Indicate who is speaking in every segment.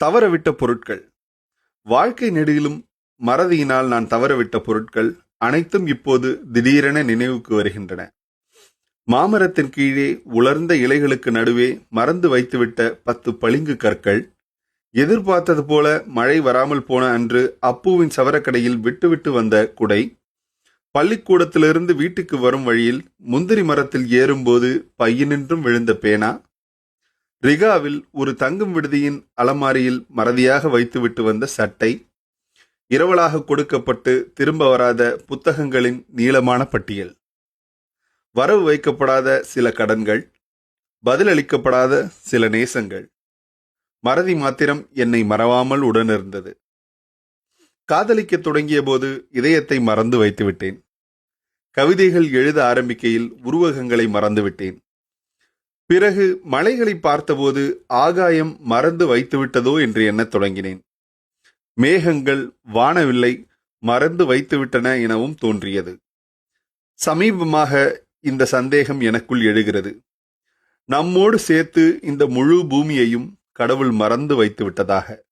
Speaker 1: தவறவிட்ட பொருட்கள். வாழ்க்கை நெடுகிலும் மறதியினால் நான் தவறவிட்ட பொருட்கள் அனைத்தும் இப்போது திடீரென நினைவுக்கு வருகின்றன. மாமரத்தின் கீழே உலர்ந்த இலைகளுக்கு நடுவே மறந்து வைத்துவிட்ட பத்து பளிங்கு கற்கள் எதிர்பார்த்தது போல மழை வராமல் போன அன்று அப்புவின் சவரக்கடையில் விட்டுவிட்டு வந்த குடை பள்ளிக்கூடத்திலிருந்து வீட்டுக்கு வரும் வழியில் முந்திரி மரத்தில் ஏறும்போது பையனின்றும் விழுந்த பேனா ரிகாவில் ஒரு தங்கும் விடுதியின் அலமாரியில் மறதியாக வைத்துவிட்டு வந்த சட்டை இரவலாக கொடுக்கப்பட்டு திரும்ப வராத புத்தகங்களின் நீளமான பட்டியல். வரவு வைக்கப்படாத சில கடன்கள் பதிலளிக்கப்படாத சில நேசங்கள். மறதி மாத்திரம் என்னை மறவாமல் உடனிருந்தது. காதலிக்க தொடங்கிய போது இதயத்தை மறந்து வைத்துவிட்டேன். கவிதைகள் எழுத ஆரம்பிக்கையில் உருவகங்களை மறந்துவிட்டேன். பிறகு மலைகளை பார்த்தபோது ஆகாயம் மறந்து வைத்துவிட்டதோ என்று எண்ணத் தொடங்கினேன். மேகங்கள் வானவில்லை மறந்து வைத்துவிட்டன எனவும் தோன்றியது. சமீபமாக இந்த சந்தேகம் எனக்குள் எழுகிறது. நம்மோடு சேர்த்து இந்த முழு பூமியையும் கடவுள் மறந்து வைத்து விட்டதாக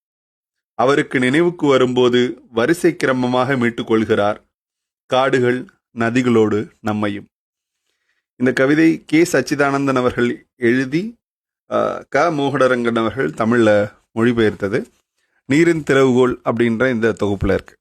Speaker 1: அவருக்கு நினைவுக்கு வரும்போது வரிசை கிரமமாக மீட்டுக் கொள்கிறார். காடுகள் நதிகளோடு நம்மையும். இந்த கவிதை கே. சச்சிதானந்தன் அவர்கள் எழுதி க. மோகடரங்கன் அவர்கள் தமிழில் மொழிபெயர்த்தது. நீரின் திறவுகோல் அப்படின்ற இந்த தொகுப்பில் இருக்கு.